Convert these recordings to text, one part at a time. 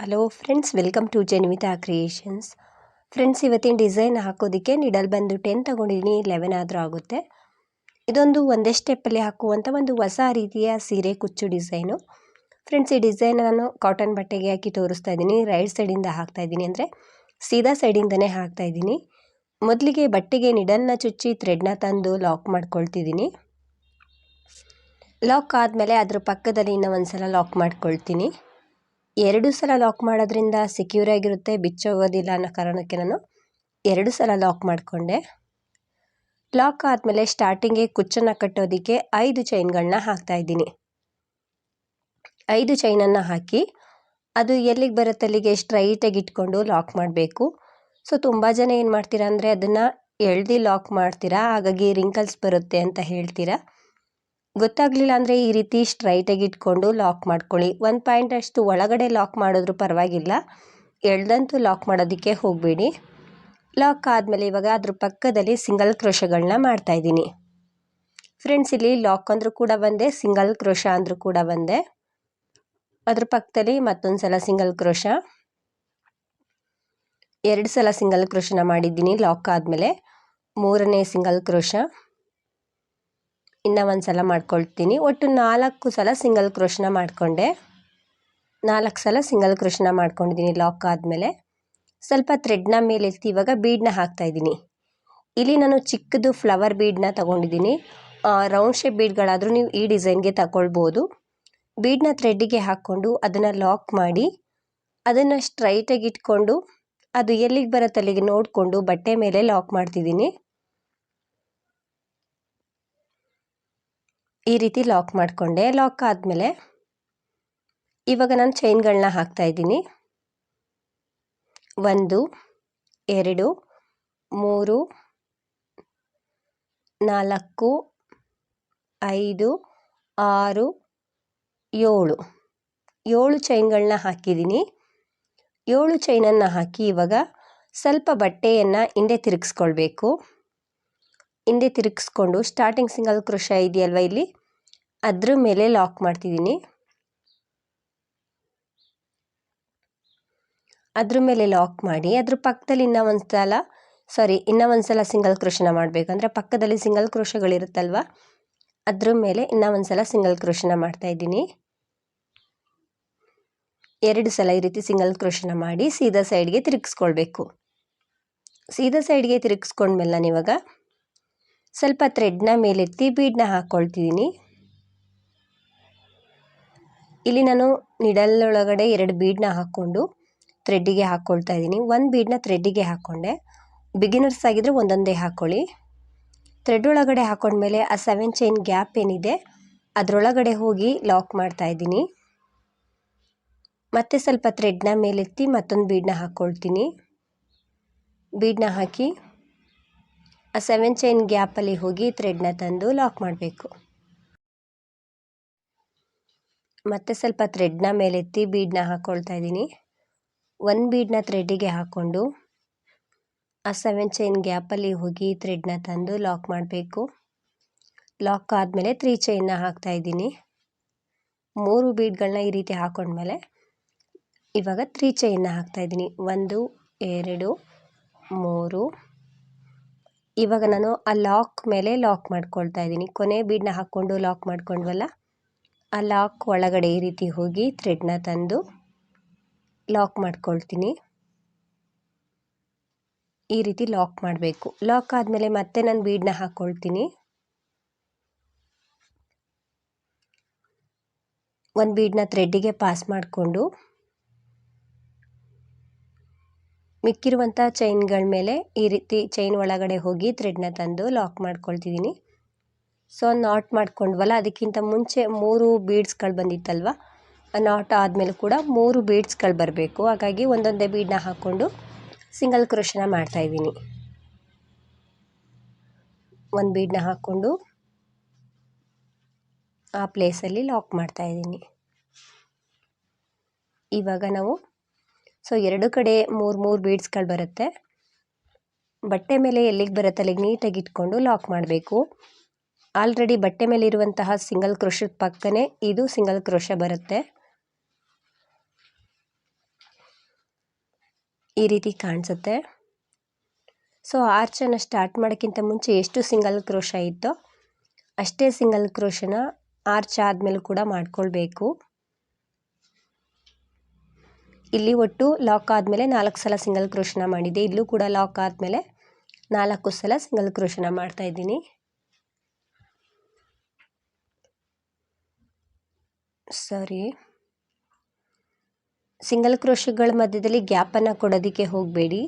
Hello friends welcome to Janvita creations friends ಇವತ್ತಿನ design ಹಾಕೋದಕ್ಕೆ needle ಬಂದು ಟೆನ್ ತಗೊಂಡಿದ್ದೀನಿ ಲೆವೆನ್ ಆದರೂ ಆಗುತ್ತೆ. ಇದೊಂದು ಒಂದೇ ಸ್ಟೆಪ್ಪಲ್ಲಿ ಹಾಕುವಂಥ ಒಂದು ಹೊಸ ರೀತಿಯ ಸೀರೆ ಕುಚ್ಚು ಡಿಸೈನು ಫ್ರೆಂಡ್ಸ್ ಈ ಡಿಸೈನ್ ನಾನು ಕಾಟನ್ ಬಟ್ಟೆಗೆ ಹಾಕಿ ತೋರಿಸ್ತಾ ಇದ್ದೀನಿ ರೈಟ್ ಸೈಡಿಂದ ಹಾಕ್ತಾ ಇದ್ದೀನಿ ಅಂದರೆ ಸೀದಾ ಸೈಡಿಂದನೇ ಹಾಕ್ತಾ ಇದ್ದೀನಿ ಮೊದಲಿಗೆ ಬಟ್ಟೆಗೆ ನಿಡಲ್ನ ಚುಚ್ಚಿ ಥ್ರೆಡ್ನ ತಂದು ಲಾಕ್ ಮಾಡ್ಕೊಳ್ತಿದ್ದೀನಿ ಲಾಕ್ ಆದಮೇಲೆ ಅದ್ರ ಪಕ್ಕದಲ್ಲಿ ಇನ್ನೂ ಒಂದು ಸಲ ಲಾಕ್ ಮಾಡ್ಕೊಳ್ತೀನಿ. ಎರಡು ಸಲ ಲಾಕ್ ಮಾಡೋದ್ರಿಂದ ಸೆಕ್ಯೂರ್ ಆಗಿರುತ್ತೆ, ಬಿಚ್ಚೋಗೋದಿಲ್ಲ ಅನ್ನೋ ಕಾರಣಕ್ಕೆ ನಾನು ಎರಡು ಸಲ ಲಾಕ್ ಮಾಡಿಕೊಂಡೆ. ಲಾಕ್ ಆದಮೇಲೆ ಸ್ಟಾರ್ಟಿಂಗೇ ಕುಚ್ಚನ್ನು ಕಟ್ಟೋದಕ್ಕೆ ಐದು ಚೈನ್ಗಳನ್ನ ಹಾಕ್ತಾ ಇದ್ದೀನಿ. ಐದು ಚೈನನ್ನು ಹಾಕಿ ಅದು ಎಲ್ಲಿಗೆ ಬರುತ್ತೆ ಅಲ್ಲಿಗೆ ಸ್ಟ್ರೈಟಾಗಿ ಇಟ್ಕೊಂಡು ಲಾಕ್ ಮಾಡಬೇಕು. ಸೊ, ತುಂಬ ಜನ ಏನು ಮಾಡ್ತೀರಾ ಅಂದರೆ ಅದನ್ನು ಎಳ್ದು ಲಾಕ್ ಮಾಡ್ತೀರಾ, ಹಾಗಾಗಿ ರಿಂಕಲ್ಸ್ ಬರುತ್ತೆ ಅಂತ ಹೇಳ್ತೀರಾ. ಗೊತ್ತಾಗಲಿಲ್ಲ ಅಂದರೆ ಈ ರೀತಿ ಸ್ಟ್ರೈಟಾಗಿ ಇಟ್ಕೊಂಡು ಲಾಕ್ ಮಾಡ್ಕೊಳ್ಳಿ. ಒಂದು ಪಾಯಿಂಟ್ ಅಷ್ಟು ಒಳಗಡೆ ಲಾಕ್ ಮಾಡಿದ್ರು ಪರವಾಗಿಲ್ಲ. ಎಳ್ದಂತೂ ಲಾಕ್ ಮಾಡೋದಕ್ಕೆ ಹೋಗಬೇಡಿ. ಲಾಕ್ ಆದಮೇಲೆ ಇವಾಗ ಅದ್ರ ಪಕ್ಕದಲ್ಲಿ ಸಿಂಗಲ್ ಕ್ರೋಶಗಳನ್ನ ಮಾಡ್ತಾಯಿದ್ದೀನಿ ಫ್ರೆಂಡ್ಸ್ ಇಲ್ಲಿ ಲಾಕ್ ಅಂದರೂ ಕೂಡ ಬಂದೆ ಸಿಂಗಲ್ ಕ್ರೋಶ ಅಂದರೂ ಕೂಡ ಬಂದೆ. ಅದ್ರ ಪಕ್ಕದಲ್ಲಿ ಮತ್ತೊಂದು ಸಲ ಸಿಂಗಲ್ ಕ್ರೋಶ ಎರಡು ಸಲ ಸಿಂಗಲ್ ಕ್ರೋಶನ ಮಾಡಿದ್ದೀನಿ ಲಾಕ್ ಆದಮೇಲೆ. ಮೂರನೇ ಸಿಂಗಲ್ ಕ್ರೋಶ ಇನ್ನೂ ಒಂದು ಸಲ ಮಾಡ್ಕೊಳ್ತೀನಿ. ಒಟ್ಟು ನಾಲ್ಕು ಸಲ ಸಿಂಗಲ್ ಕ್ರೋಶನ ಮಾಡಿಕೊಂಡೆ. ನಾಲ್ಕು ಸಲ ಸಿಂಗಲ್ ಕ್ರೋಶನ ಮಾಡ್ಕೊಂಡಿದ್ದೀನಿ ಲಾಕ್ ಆದಮೇಲೆ. ಸ್ವಲ್ಪ ಥ್ರೆಡ್ನ ಮೇಲೆ ಎತ್ತಿ ಇವಾಗ ಬೀಡ್ನ ಹಾಕ್ತಾಯಿದ್ದೀನಿ ಇಲ್ಲಿ ನಾನು ಚಿಕ್ಕದು ಫ್ಲವರ್ ಬೀಡ್ನ ತೊಗೊಂಡಿದ್ದೀನಿ. ರೌಂಡ್ ಶೇಪ್ ಬೀಡ್ಗಳಾದರೂ ನೀವು ಈ ಡಿಸೈನ್ಗೆ ತಗೊಳ್ಬೋದು. ಬೀಡ್ನ ಥ್ರೆಡ್ಡಿಗೆ ಹಾಕ್ಕೊಂಡು ಅದನ್ನು ಲಾಕ್ ಮಾಡಿ, ಅದನ್ನು ಸ್ಟ್ರೈಟಾಗಿ ಇಟ್ಕೊಂಡು, ಅದು ಎಲ್ಲಿಗೆ ಬರುತ್ತೆ ಅಲ್ಲಿಗೆ ನೋಡಿಕೊಂಡು ಬಟ್ಟೆ ಮೇಲೆ ಲಾಕ್ ಮಾಡ್ತಿದ್ದೀನಿ. ಈ ರೀತಿ ಲಾಕ್ ಮಾಡಿಕೊಂಡೆ. ಲಾಕ್ ಆದಮೇಲೆ ಇವಾಗ ನಾನು ಚೈನ್ಗಳನ್ನ ಹಾಕ್ತಾಯಿದ್ದೀನಿ ಒಂದು, ಎರಡು, ಮೂರು, ನಾಲ್ಕು, ಐದು, ಆರು, ಏಳು. ಏಳು ಚೈನ್ಗಳನ್ನ ಹಾಕಿದ್ದೀನಿ. ಏಳು ಚೈನನ್ನು ಹಾಕಿ ಇವಾಗ ಸ್ವಲ್ಪ ಬಟ್ಟೆಯನ್ನು ಹಿಂದೆ ತಿರುಗಿಸ್ಕೊಳ್ಬೇಕು. ಹಿಂದೆ ತಿರುಗಿಸ್ಕೊಂಡು ಸ್ಟಾರ್ಟಿಂಗ್ ಸಿಂಗಲ್ ಕ್ರೋಶ ಇದೆಯಲ್ವ ಇಲ್ಲಿ? ಅದ್ರ ಮೇಲೆ ಲಾಕ್ ಮಾಡ್ತಿದ್ದೀನಿ. ಅದ್ರ ಮೇಲೆ ಲಾಕ್ ಮಾಡಿ, ಅದ್ರ ಪಕ್ಕದಲ್ಲಿ ಇನ್ನೂ ಒಂದು ಸಲ ಸಾರಿ ಇನ್ನೂ ಒಂದು ಸಲ ಸಿಂಗಲ್ ಕ್ರೋಶನ ಮಾಡಬೇಕು ಅಂದರೆ ಪಕ್ಕದಲ್ಲಿ ಸಿಂಗಲ್ ಕ್ರೋಶಗಳಿರುತ್ತಲ್ವ ಅದ್ರ ಮೇಲೆ ಇನ್ನೂ ಒಂದು ಸಲ ಸಿಂಗಲ್ ಕ್ರೋಶನ ಮಾಡ್ತಾಯಿದ್ದೀನಿ ಎರಡು ಸಲ ಈ ರೀತಿ ಸಿಂಗಲ್ ಕ್ರೋಶನ ಮಾಡಿ ಸೀದಾ ಸೈಡ್ಗೆ ತಿರುಗಿಸ್ಕೊಳ್ಬೇಕು. ಸೀದಾ ಸೈಡ್ಗೆ ತಿರುಗಿಸ್ಕೊಂಡ್ಮೇಲೆ ನಾನು ಇವಾಗ ಸ್ವಲ್ಪ ಥ್ರೆಡ್ನ ಮೇಲೆತ್ತಿ ಬೀಡನ್ನ ಹಾಕ್ಕೊಳ್ತಿದ್ದೀನಿ ಇಲ್ಲಿ ನಾನು ನಿಡಲ್ ಒಳಗಡೆ ಎರಡು ಬೀಡನ್ನ ಹಾಕ್ಕೊಂಡು ಥ್ರೆಡ್ಡಿಗೆ ಹಾಕ್ಕೊಳ್ತಾ ಇದ್ದೀನಿ. ಒಂದು ಬೀಡನ್ನ ಥ್ರೆಡ್ಡಿಗೆ ಹಾಕ್ಕೊಂಡೆ ಬಿಗಿನರ್ಸ್ ಆಗಿದ್ದರೆ ಒಂದೊಂದೇ ಹಾಕ್ಕೊಳ್ಳಿ ಥ್ರೆಡ್ ಒಳಗಡೆ ಹಾಕ್ಕೊಂಡ್ಮೇಲೆ ಆ ಸೆವೆನ್ ಚೈನ್ ಗ್ಯಾಪ್ ಏನಿದೆ, ಅದರೊಳಗಡೆ ಹೋಗಿ ಲಾಕ್ ಮಾಡ್ತಾ ಇದ್ದೀನಿ. ಮತ್ತೆ ಸ್ವಲ್ಪ ಥ್ರೆಡ್ನ ಮೇಲೆತ್ತಿ ಮತ್ತೊಂದು ಬೀಡನ್ನ ಹಾಕ್ಕೊಳ್ತೀನಿ ಬೀಡನ್ನ ಹಾಕಿ ಆ ಸೆವೆನ್ ಚೈನ್ ಗ್ಯಾಪಲ್ಲಿ ಹೋಗಿ ಥ್ರೆಡ್ನ ತಂದು ಲಾಕ್ ಮಾಡಬೇಕು. ಮತ್ತೆ ಸ್ವಲ್ಪ ಥ್ರೆಡ್ನ ಮೇಲೆತ್ತಿ ಬೀಡ್ನ ಹಾಕ್ಕೊಳ್ತಾ ಇದ್ದೀನಿ. ಒಂದು ಬೀಡ್ನ ಥ್ರೆಡ್ಡಿಗೆ ಹಾಕ್ಕೊಂಡು ಆ ಸೆವೆನ್ ಚೈನ್ ಗ್ಯಾಪಲ್ಲಿ ಹೋಗಿ ಥ್ರೆಡ್ನ ತಂದು ಲಾಕ್ ಮಾಡಬೇಕು. ಲಾಕ್ ಆದಮೇಲೆ ತ್ರೀ ಚೈನ್ನ ಹಾಕ್ತಾ ಇದ್ದೀನಿ. ಮೂರು ಬೀಡ್ಗಳನ್ನ ಈ ರೀತಿ ಹಾಕೊಂಡ್ಮೇಲೆ ಇವಾಗ ತ್ರೀ ಚೈನ್ನ ಹಾಕ್ತಾ ಇದ್ದೀನಿ. ಒಂದು, ಎರಡು, ಮೂರು ಇವಾಗ ನಾನು ಆ ಲಾಕ್ ಮೇಲೆ ಲಾಕ್ ಮಾಡ್ಕೊಳ್ತಾ ಇದ್ದೀನಿ. ಕೊನೆ ಬೀಡನ್ನ ಹಾಕ್ಕೊಂಡು ಲಾಕ್ ಮಾಡ್ಕೊಂಡ್ವಲ್ಲ? ಆ ಲಾಕ್ ಒಳಗಡೆ ಈ ರೀತಿ ಹೋಗಿ ಥ್ರೆಡ್ನ ತಂದು ಲಾಕ್ ಮಾಡ್ಕೊಳ್ತೀನಿ. ಈ ರೀತಿ ಲಾಕ್ ಮಾಡಬೇಕು. ಲಾಕ್ ಆದಮೇಲೆ ಮತ್ತೆ ನಾನು ಬೀಡನ್ನ ಹಾಕ್ಕೊಳ್ತೀನಿ. ಒಂದು ಬೀಡನ್ನ ಥ್ರೆಡ್ಡಿಗೆ ಪಾಸ್ ಮಾಡಿಕೊಂಡು ಮಿಕ್ಕಿರುವಂಥ ಚೈನ್ಗಳ ಮೇಲೆ ಈ ರೀತಿ ಚೈನ್ ಒಳಗಡೆ ಹೋಗಿ ಥ್ರೆಡ್ನ ತಂದು ಲಾಕ್ ಮಾಡ್ಕೊಳ್ತಿದ್ದೀನಿ ಸೊ ನಾಟ್ ಮಾಡ್ಕೊಂಡ್ವಲ್ಲ, ಅದಕ್ಕಿಂತ ಮುಂಚೆ ಮೂರು ಬೀಡ್ಸ್ಗಳು ಬಂದಿತ್ತಲ್ವ? ಆ ನಾಟ್ ಆದಮೇಲೆ ಕೂಡ ಮೂರು ಬೀಡ್ಸ್ಗಳು ಬರಬೇಕು. ಹಾಗಾಗಿ ಒಂದೊಂದೇ ಬೀಡನ್ನ ಹಾಕ್ಕೊಂಡು ಸಿಂಗಲ್ ಕ್ರೋಶನ ಮಾಡ್ತಾಯಿದ್ದೀನಿ ಒಂದು ಬೀಡನ್ನ ಹಾಕ್ಕೊಂಡು ಆ ಪ್ಲೇಸಲ್ಲಿ ಲಾಕ್ ಮಾಡ್ತಾಯಿದ್ದೀನಿ ಇವಾಗ ನಾವು ಸೊ ಎರಡು ಕಡೆ ಮೂರು ಮೂರು ಬೀಡ್ಸ್ಗಳು ಬರುತ್ತೆ. ಬಟ್ಟೆ ಮೇಲೆ ಎಲ್ಲಿಗೆ ಬರುತ್ತೆ? ಅಲ್ಲಿಗೆ ನೀಟಾಗಿ ಇಟ್ಕೊಂಡು ಲಾಕ್ ಮಾಡಬೇಕು. ಆಲ್ರೆಡಿ ಬಟ್ಟೆ ಮೇಲೆ ಇರುವಂತಹ ಸಿಂಗಲ್ ಕ್ರೋಶದ ಪಕ್ಕನೇ ಇದು ಸಿಂಗಲ್ ಕ್ರೋಶ ಬರುತ್ತೆ. ಈ ರೀತಿ ಕಾಣಿಸುತ್ತೆ. ಸೊ ಆರ್ಚನ್ನು ಸ್ಟಾರ್ಟ್ ಮಾಡೋಕ್ಕಿಂತ ಮುಂಚೆ ಎಷ್ಟು ಸಿಂಗಲ್ ಕ್ರೋಶ ಇತ್ತೋ ಅಷ್ಟೇ ಸಿಂಗಲ್ ಕ್ರೋಶನ ಆರ್ಚ್ ಆದಮೇಲೂ ಕೂಡ ಮಾಡ್ಕೊಳ್ಬೇಕು. ಇಲ್ಲಿ ಒಟ್ಟು ಲಾಕ್ ಆದಮೇಲೆ ನಾಲ್ಕು ಸಲ ಸಿಂಗಲ್ ಕ್ರೋಶನ ಮಾಡಿದೆ. ಇಲ್ಲೂ ಕೂಡ ಲಾಕ್ ಆದಮೇಲೆ ನಾಲ್ಕು ಸಲ ಸಿಂಗಲ್ ಕ್ರೋಶನ ಮಾಡ್ತಾ ಇದ್ದೀನಿ. ಸರಿ. ಸಿಂಗಲ್ ಕ್ರೋಶಗಳ ಮಧ್ಯದಲ್ಲಿ ಗ್ಯಾಪನ್ನು ಕೊಡೋದಕ್ಕೆ ಹೋಗಬೇಡಿ.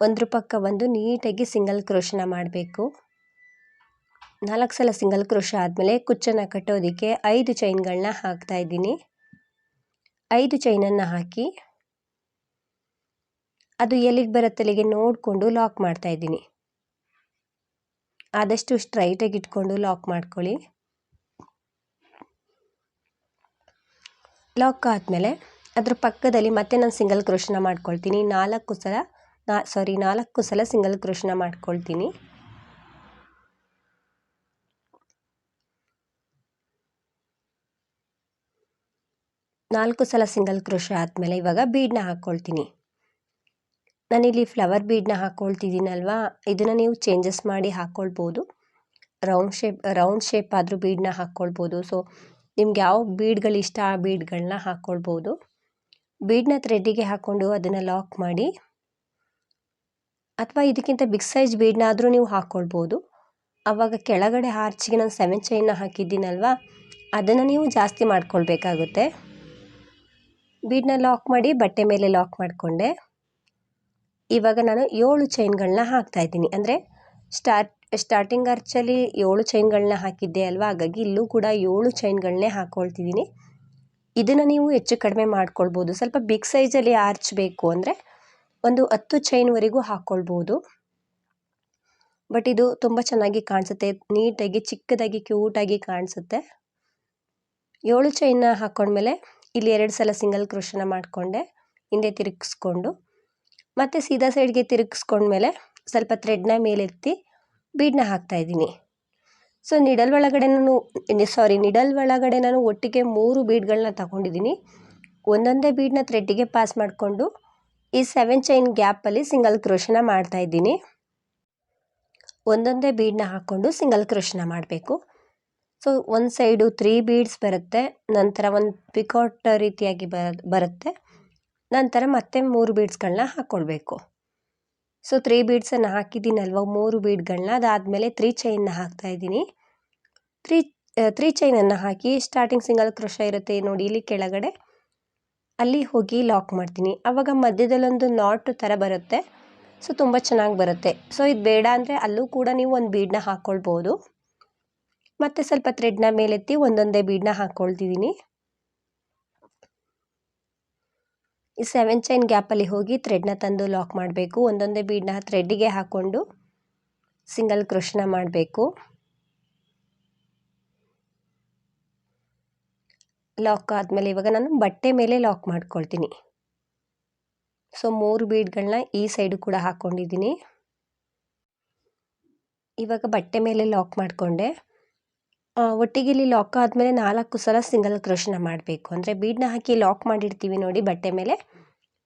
ಒಂದ್ರ ಪಕ್ಕ ಒಂದು ನೀಟಾಗಿ ಸಿಂಗಲ್ ಕ್ರೋಶನ ಮಾಡಬೇಕು. ನಾಲ್ಕು ಸಲ ಸಿಂಗಲ್ ಕ್ರೋಶ ಆದಮೇಲೆ ಕುಚ್ಚನ್ನು ಕಟ್ಟೋದಕ್ಕೆ ಐದು ಚೈನ್ಗಳನ್ನ ಹಾಕ್ತಾ ಇದ್ದೀನಿ. ಐದು ಚೈನನ್ನು ಹಾಕಿ ಅದು ಎಲ್ಲಿಗೆ ಬರುತ್ತೆ ಅಲ್ಲಿಗೆ ನೋಡಿಕೊಂಡು ಲಾಕ್ ಮಾಡ್ತಾ ಇದ್ದೀನಿ. ಆದಷ್ಟು ಸ್ಟ್ರೈಟಾಗಿ ಇಟ್ಕೊಂಡು ಲಾಕ್ ಮಾಡ್ಕೊಳ್ಳಿ. ಲಾಕ್ ಆದಮೇಲೆ ಅದ್ರ ಪಕ್ಕದಲ್ಲಿ ಮತ್ತೆ ನಾನು ಸಿಂಗಲ್ ಕ್ರೋಶನ ಮಾಡ್ಕೊಳ್ತೀನಿ. ನಾಲ್ಕು ಸಲ ನಾ, ಸಾರಿ ನಾಲ್ಕು ಸಲ ಸಿಂಗಲ್ ಕ್ರೋಶನ ಮಾಡ್ಕೊಳ್ತೀನಿ. ನಾಲ್ಕು ಸಲ ಸಿಂಗಲ್ ಕ್ರೋಶ ಆದಮೇಲೆ ಇವಾಗ ಬೀಡನ್ನ ಹಾಕ್ಕೊಳ್ತೀನಿ ನಾನಿಲ್ಲಿ ಫ್ಲವರ್ ಬೀಡನ್ನ ಹಾಕ್ಕೊಳ್ತಿದ್ದೀನಲ್ವಾ ಇದನ್ನು ನೀವು ಚೇಂಜಸ್ ಮಾಡಿ ಹಾಕ್ಕೊಳ್ಬೋದು ರೌಂಡ್ ಶೇಪ್ ರೌಂಡ್ ಶೇಪ್ ಆದರೂ ಬೀಡನ್ನ ಹಾಕ್ಕೊಳ್ಬೋದು ಸೊ, ನಿಮ್ಗೆ ಯಾವ ಬೀಡ್ಗಳು ಇಷ್ಟ ಆ ಬೀಡ್ಗಳನ್ನ ಹಾಕ್ಕೊಳ್ಬೋದು ಬೀಡನ್ನ ಥ್ರೆಡ್ಡಿಗೆ ಹಾಕ್ಕೊಂಡು ಅದನ್ನು ಲಾಕ್ ಮಾಡಿ, ಅಥವಾ ಇದಕ್ಕಿಂತ ಬಿಗ್ ಸೈಜ್ ಬೀಡ್ನಾದರೂ ನೀವು ಹಾಕ್ಕೊಳ್ಬೋದು ಆವಾಗ ಕೆಳಗಡೆ ಆರ್ಚಿಗೆ ನಾನು ಸೆವೆನ್ ಚೈನ್ನ ಹಾಕಿದ್ದೀನಲ್ವಾ? ಅದನ್ನು ನೀವು ಜಾಸ್ತಿ ಮಾಡ್ಕೊಳ್ಬೇಕಾಗುತ್ತೆ. ಬೀಡನ್ನ ಲಾಕ್ ಮಾಡಿ ಬಟ್ಟೆ ಮೇಲೆ ಲಾಕ್ ಮಾಡಿಕೊಂಡೆ. ಇವಾಗ ನಾನು ಏಳು ಚೈನ್ಗಳನ್ನ ಹಾಕ್ತಾ ಇದ್ದೀನಿ. ಅಂದರೆ ಸ್ಟಾರ್ಟ್ ಸ್ಟಾರ್ಟಿಂಗ್ ಅರ್ಚಲ್ಲಿ ಏಳು ಚೈನ್ಗಳನ್ನ ಹಾಕಿದ್ದೆ ಅಲ್ವಾ? ಹಾಗಾಗಿ ಇಲ್ಲೂ ಕೂಡ ಏಳು ಚೈನ್ಗಳನ್ನೇ ಹಾಕ್ಕೊಳ್ತಿದ್ದೀನಿ ಇದನ್ನು ನೀವು ಹೆಚ್ಚು ಕಡಿಮೆ ಮಾಡ್ಕೊಳ್ಬೋದು. ಸ್ವಲ್ಪ ಬಿಗ್ ಸೈಜಲ್ಲಿ ಆರ್ಚ್ ಬೇಕು ಅಂದರೆ ಒಂದು ಹತ್ತು ಚೈನ್ವರೆಗೂ ಹಾಕ್ಕೊಳ್ಬೋದು ಬಟ್ ಇದು ತುಂಬ ಚೆನ್ನಾಗಿ ಕಾಣಿಸುತ್ತೆ. ನೀಟಾಗಿ, ಚಿಕ್ಕದಾಗಿ ಕ್ಯೂಟಾಗಿ ಕಾಣಿಸುತ್ತೆ. ಏಳು ಚೈನ್ನ ಹಾಕ್ಕೊಂಡ್ಮೇಲೆ ಇಲ್ಲಿ ಎರಡು ಸಲ ಸಿಂಗಲ್ ಕ್ರೋಶನ ಮಾಡಿಕೊಂಡೆ, ಹಿಂದೆ ತಿರುಗಿಸ್ಕೊಂಡು. ಮತ್ತು ಸೀದಾ ಸೈಡ್ಗೆ ತಿರುಗಿಸ್ಕೊಂಡ್ಮೇಲೆ ಸ್ವಲ್ಪ ಥ್ರೆಡ್ನ ಮೇಲೆತ್ತಿ ಬೀಡನ್ನ ಹಾಕ್ತಾಯಿದ್ದೀನಿ ಸೊ ನಿಡಲ್ ಒಳಗಡೆ ನಾನು ಸಾರಿ ನಿಡಲ್ ಒಳಗಡೆ ನಾನು ಒಟ್ಟಿಗೆ ಮೂರು ಬೀಡ್ಗಳನ್ನ ತಗೊಂಡಿದ್ದೀನಿ. ಒಂದೊಂದೇ ಬೀಡನ್ನ ಥ್ರೆಡ್ಡಿಗೆ ಪಾಸ್ ಮಾಡಿಕೊಂಡು ಈ ಸೆವೆನ್ ಚೈನ್ ಗ್ಯಾಪಲ್ಲಿ ಸಿಂಗಲ್ ಕ್ರೋಶನ ಮಾಡ್ತಾಯಿದ್ದೀನಿ ಒಂದೊಂದೇ ಬೀಡನ್ನ ಹಾಕ್ಕೊಂಡು ಸಿಂಗಲ್ ಕ್ರೋಶನ ಮಾಡಬೇಕು. ಸೊ, ಒಂದು ಸೈಡು ತ್ರೀ ಬೀಡ್ಸ್ ಬರುತ್ತೆ, ನಂತರ ಒಂದು ಪಿಕಾಟ್ ರೀತಿಯಾಗಿ ಬರುತ್ತೆ, ನಂತರ ಮತ್ತೆ ಮೂರು ಬೀಡ್ಸ್ಗಳನ್ನ ಹಾಕ್ಕೊಳ್ಬೇಕು ಸೊ ತ್ರೀ ಬೀಡ್ಸನ್ನು ಹಾಕಿದ್ದೀನಲ್ವ, ಮೂರು ಬೀಡ್ಗಳನ್ನ ಅದಾದಮೇಲೆ ತ್ರೀ ಚೈನ್ನ ಹಾಕ್ತಾಯಿದ್ದೀನಿ ತ್ರೀ ತ್ರೀ ಚೈನನ್ನು ಹಾಕಿ ಸ್ಟಾರ್ಟಿಂಗ್ ಸಿಂಗಲ್ ಕ್ರೋಶ ಇರುತ್ತೆ ನೋಡಿ, ಇಲ್ಲಿ ಕೆಳಗಡೆ. ಅಲ್ಲಿ ಹೋಗಿ ಲಾಕ್ ಮಾಡ್ತೀನಿ. ಆವಾಗ ಮಧ್ಯದಲ್ಲೊಂದು ನಾಟ್ ಥರ ಬರುತ್ತೆ, ಸೊ, ತುಂಬ ಚೆನ್ನಾಗಿ ಬರುತ್ತೆ. ಸೊ, ಇದು ಬೇಡ ಅಂದರೆ ಅಲ್ಲೂ ಕೂಡ ನೀವು ಒಂದು ಬೀಡನ್ನ ಹಾಕ್ಕೊಳ್ಬೋದು ಮತ್ತು ಸ್ವಲ್ಪ ಥ್ರೆಡ್ನ ಮೇಲೆತ್ತಿ ಒಂದೊಂದೇ ಬೀಡನ್ನ ಹಾಕ್ಕೊಳ್ತಿದ್ದೀನಿ ಈ ಸೆವೆನ್ ಚೈನ್ ಗ್ಯಾಪಲ್ಲಿ ಹೋಗಿ ಥ್ರೆಡ್ನ ತಂದು ಲಾಕ್ ಮಾಡಬೇಕು. ಒಂದೊಂದೇ ಬೀಡನ್ನ ಥ್ರೆಡ್ಡಿಗೆ ಹಾಕ್ಕೊಂಡು ಸಿಂಗಲ್ ಕ್ರೋಶನ ಮಾಡಬೇಕು. ಲಾಕ್ ಆದಮೇಲೆ ಇವಾಗ ನಾನು ಬಟ್ಟೆ ಮೇಲೆ ಲಾಕ್ ಮಾಡ್ಕೊಳ್ತೀನಿ. ಸೊ ಮೂರು ಬೀಡ್ಗಳನ್ನ ಈ ಸೈಡು ಕೂಡ ಹಾಕ್ಕೊಂಡಿದ್ದೀನಿ ಇವಾಗ ಬಟ್ಟೆ ಮೇಲೆ ಲಾಕ್ ಮಾಡಿಕೊಂಡೆ. ಒಟ್ಟಿಗೆ ಇಲ್ಲಿ ಲಾಕ್ ಆದಮೇಲೆ ನಾಲ್ಕು ಸಲ ಸಿಂಗಲ್ ಕ್ರೋಶನ ಮಾಡಬೇಕು. ಅಂದರೆ ಬೀಡನ್ನ ಹಾಕಿ ಲಾಕ್ ಮಾಡಿರ್ತೀವಿ ನೋಡಿ ಬಟ್ಟೆ ಮೇಲೆ.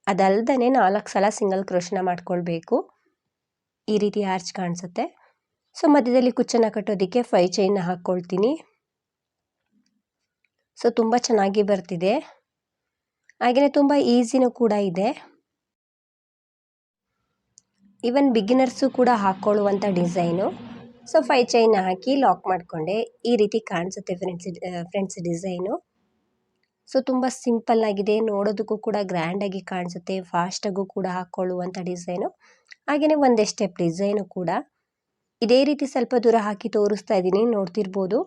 ಅದಲ್ದೇ ನಾಲ್ಕು ಸಲ ಸಿಂಗಲ್ ಕ್ರೋಶನ ಮಾಡ್ಕೊಳ್ಬೇಕು. ಈ ರೀತಿ ಆರ್ಚ್ ಕಾಣಿಸುತ್ತೆ. ಸೊ ಮಧ್ಯದಲ್ಲಿ ಕುಚ್ಚನ್ನು ಕಟ್ಟೋದಕ್ಕೆ ಫೈ ಚೈನ್ನ ಹಾಕ್ಕೊಳ್ತೀನಿ ಸೊ ತುಂಬ ಚೆನ್ನಾಗಿ ಬರ್ತಿದೆ. ಹಾಗೆಯೇ ತುಂಬ ಈಸಿನೂ ಕೂಡ ಇದೆ. ಈವನ್ ಬಿಗಿನರ್ಸು ಕೂಡ ಹಾಕ್ಕೊಳ್ಳುವಂಥ ಡಿಸೈನು ಸೊ ಫೈ ಚೈನ್ ಹಾಕಿ ಲಾಕ್ ಮಾಡಿಕೊಂಡೆ. ಈ ರೀತಿ ಕಾಣಿಸುತ್ತೆ ಫ್ರೆಂಡ್ಸ್ ಫ್ರೆಂಡ್ಸ್ ಡಿಸೈನು ಸೊ ತುಂಬ ಸಿಂಪಲ್ ಆಗಿದೆ. ನೋಡೋದಕ್ಕೂ ಕೂಡ ಗ್ರ್ಯಾಂಡಾಗಿ ಕಾಣಿಸುತ್ತೆ. ಫಾಸ್ಟಾಗೂ ಕೂಡ ಹಾಕ್ಕೊಳ್ಳುವಂಥ ಡಿಸೈನು ಹಾಗೆಯೇ ಒಂದೇ ಸ್ಟೆಪ್ ಡಿಸೈನು ಕೂಡ. ಇದೇ ರೀತಿ ಸ್ವಲ್ಪ ದೂರ ಹಾಕಿ ತೋರಿಸ್ತಾ ಇದ್ದೀನಿ. ನೋಡ್ತಿರ್ಬೋದು.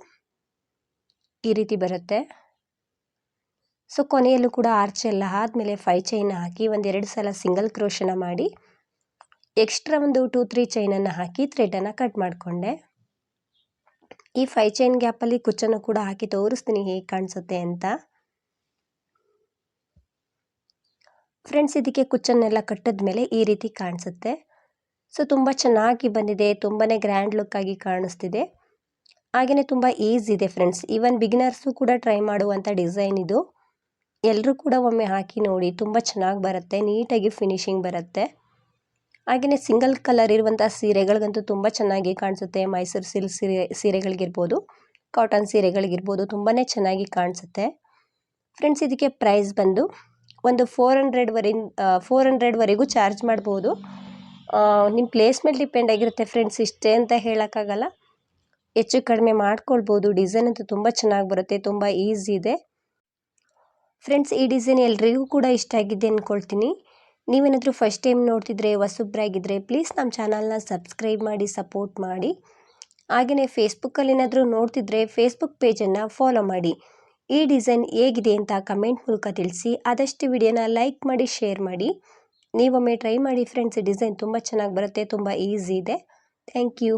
ಈ ರೀತಿ ಬರುತ್ತೆ. ಸೊ ಕೊನೆಯಲ್ಲೂ ಕೂಡ ಆರ್ಚ್ ಎಲ್ಲ ಆದಮೇಲೆ ಫೈ ಚೈನ್ ಹಾಕಿ ಒಂದೆರಡು ಸಲ ಸಿಂಗಲ್ ಕ್ರೋಶನ ಮಾಡಿ. ಎಕ್ಸ್ಟ್ರಾ ಒಂದು ಟೂ, ತ್ರೀ ಚೈನನ್ನು ಹಾಕಿ ಥ್ರೆಡನ್ನು ಕಟ್ ಮಾಡಿಕೊಂಡೆ. ಈ ಫೈ ಚೈನ್ ಗ್ಯಾಪಲ್ಲಿ ಕುಚ್ಚನ್ನು ಕೂಡ ಹಾಕಿ ತೋರಿಸ್ತೀನಿ ಹೇಗೆ ಕಾಣಿಸುತ್ತೆ ಅಂತ. ಫ್ರೆಂಡ್ಸ್ ಇದಕ್ಕೆ ಕುಚ್ಚನ್ನೆಲ್ಲ ಕಟ್ಟಿದ ಮೇಲೆ ಈ ರೀತಿ ಕಾಣಿಸುತ್ತೆ. ಸೊ ತುಂಬ ಚೆನ್ನಾಗಿ ಬಂದಿದೆ ತುಂಬಾ ಗ್ರ್ಯಾಂಡ್ ಲುಕ್ ಆಗಿ ಕಾಣಿಸ್ತಿದೆ. ಹಾಗೆಯೇ ತುಂಬ ಈಸಿ ಇದೆ ಫ್ರೆಂಡ್ಸ್ ಈವನ್ ಬಿಗಿನರ್ಸು ಕೂಡ ಟ್ರೈ ಮಾಡುವಂಥ ಡಿಸೈನ್ ಇದು. ಎಲ್ಲರೂ ಕೂಡ ಒಮ್ಮೆ ಹಾಕಿ ನೋಡಿ, ತುಂಬ ಚೆನ್ನಾಗಿ ಬರುತ್ತೆ, ನೀಟಾಗಿ ಫಿನಿಶಿಂಗ್ ಬರುತ್ತೆ. ಹಾಗೆಯೇ ಸಿಂಗಲ್ ಕಲರ್ ಇರುವಂಥ ಸೀರೆಗಳಿಗಂತೂ ತುಂಬ ಚೆನ್ನಾಗಿ ಕಾಣಿಸುತ್ತೆ. ಮೈಸೂರು ಸಿಲ್ಕ್ ಸೀರೆ, ಸೀರೆಗಳಿಗಿರ್ಬೋದು, ಕಾಟನ್ ಸೀರೆಗಳಿಗಿರ್ಬೋದು ತುಂಬಾ ಚೆನ್ನಾಗಿ ಕಾಣಿಸುತ್ತೆ. ಫ್ರೆಂಡ್ಸ್, ಇದಕ್ಕೆ ಪ್ರೈಸ್ ಬಂದು ಒಂದು ಫೋರ್ ಹಂಡ್ರೆಡ್ವರಿಂದ ಫೋರ್ ಹಂಡ್ರೆಡ್ವರೆಗೂ ಚಾರ್ಜ್ ಮಾಡ್ಬೋದು. ನಿಮ್ಮ ಪ್ಲೇಸ್ ಮೇಲೆ ಡಿಪೆಂಡ್ ಆಗಿರುತ್ತೆ ಫ್ರೆಂಡ್ಸ್, ಇಷ್ಟೇ ಅಂತ ಹೇಳೋಕ್ಕಾಗಲ್ಲ. ಹೆಚ್ಚು ಕಡಿಮೆ ಮಾಡ್ಕೊಳ್ಬೋದು. ಡಿಸೈನ್ ಅಂತೂ ತುಂಬ ಚೆನ್ನಾಗಿ ಬರುತ್ತೆ, ತುಂಬ ಈಸಿ ಇದೆ. ಫ್ರೆಂಡ್ಸ್, ಈ ಡಿಸೈನ್ ಎಲ್ರಿಗೂ ಕೂಡ ಇಷ್ಟ ಆಗಿದೆ ಅಂದ್ಕೊಳ್ತೀನಿ ನೀವೇನಾದರೂ ಫಸ್ಟ್ ಟೈಮ್ ನೋಡ್ತಿದ್ರೆ ಹೊಸಬ್ರಾಗಿದ್ದರೆ ಪ್ಲೀಸ್ ನಮ್ಮ ಚಾನಲ್ನ ಸಬ್ಸ್ಕ್ರೈಬ್ ಮಾಡಿ ಸಪೋರ್ಟ್ ಮಾಡಿ. ಹಾಗೆಯೇ ಫೇಸ್ಬುಕ್ಕಲ್ಲಿ ಏನಾದರೂ ನೋಡ್ತಿದ್ರೆ ಫೇಸ್ಬುಕ್ ಪೇಜನ್ನು ಫಾಲೋ ಮಾಡಿ. ಈ ಡಿಸೈನ್ ಹೇಗಿದೆ ಅಂತ ಕಮೆಂಟ್ ಮೂಲಕ ತಿಳಿಸಿ. ಆದಷ್ಟು ವಿಡಿಯೋನ ಲೈಕ್ ಮಾಡಿ ಶೇರ್ ಮಾಡಿ. ನೀವೊಮ್ಮೆ ಟ್ರೈ ಮಾಡಿ ಫ್ರೆಂಡ್ಸ್ ಡಿಸೈನ್ ತುಂಬ ಚೆನ್ನಾಗಿ ಬರುತ್ತೆ, ತುಂಬ ಈಸಿ ಇದೆ. Thank you